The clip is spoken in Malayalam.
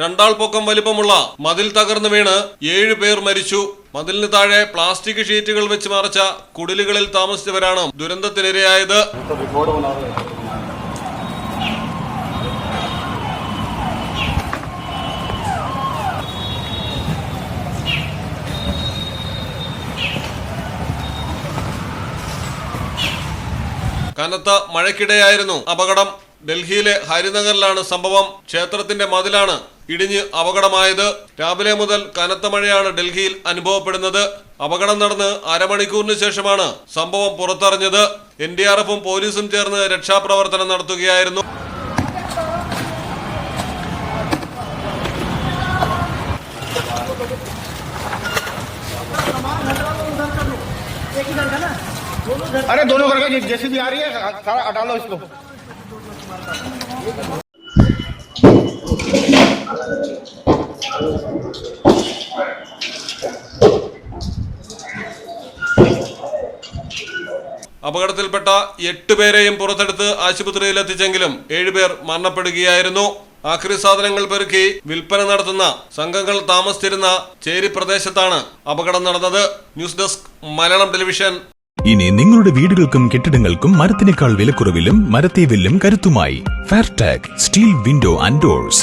രണ്ടാൾ പൊക്കം വലിപ്പമുള്ള മതിൽ തകർന്നു വീണ് ഏഴു പേർ മരിച്ചു. മതിലിന് താഴെ പ്ലാസ്റ്റിക് ഷീറ്റുകൾ വെച്ച് മറച്ച കുടിലുകളിൽ താമസിച്ചവരാണ് ദുരന്തത്തിനിരയായത്. കനത്ത മഴയ്ക്കിടെയായിരുന്നു അപകടം. ഡൽഹിയിലെ ഹരിനഗറിലാണ് സംഭവം. ക്ഷേത്രത്തിന്റെ മതിലാണ് ഇടിഞ്ഞ് അപകടമായത് രാവിലെ മുതൽ കനത്ത മഴയാണ് ഡൽഹിയിൽ അനുഭവപ്പെടുന്നത് അപകടം നടന്ന് അരമണിക്കൂറിന് ശേഷമാണ് സംഭവം പുറത്തറിഞ്ഞത് എൻ ഡി ആർ എഫും പോലീസും ചേർന്ന് രക്ഷാപ്രവർത്തനം നടത്തുകയായിരുന്നു अरे दोनों करके जैसे भी आ रही है सारा हटा लो इसको അപകടത്തിൽപ്പെട്ട എട്ട് പേരെയും പുറത്തെടുത്ത് ആശുപത്രിയിൽ എത്തിച്ചെങ്കിലും ഏഴുപേർ മരണപ്പെടുകയായിരുന്നു. ആക്രി സാധനങ്ങൾ പെറുക്കി വിൽപ്പന നടത്തുന്ന സംഘങ്ങൾ താമസിച്ചിരുന്ന ചേരി പ്രദേശത്താണ് അപകടം നടന്നത്. News desk Malayalam television. ഇനി നിങ്ങളുടെ വീടുകൾക്കും കെട്ടിടങ്ങൾക്കും മരത്തിനേക്കാൾ വിലക്കുറവിലും മരത്തെ വില്ലും കരുത്തുമായി. Fairtech steel window and doors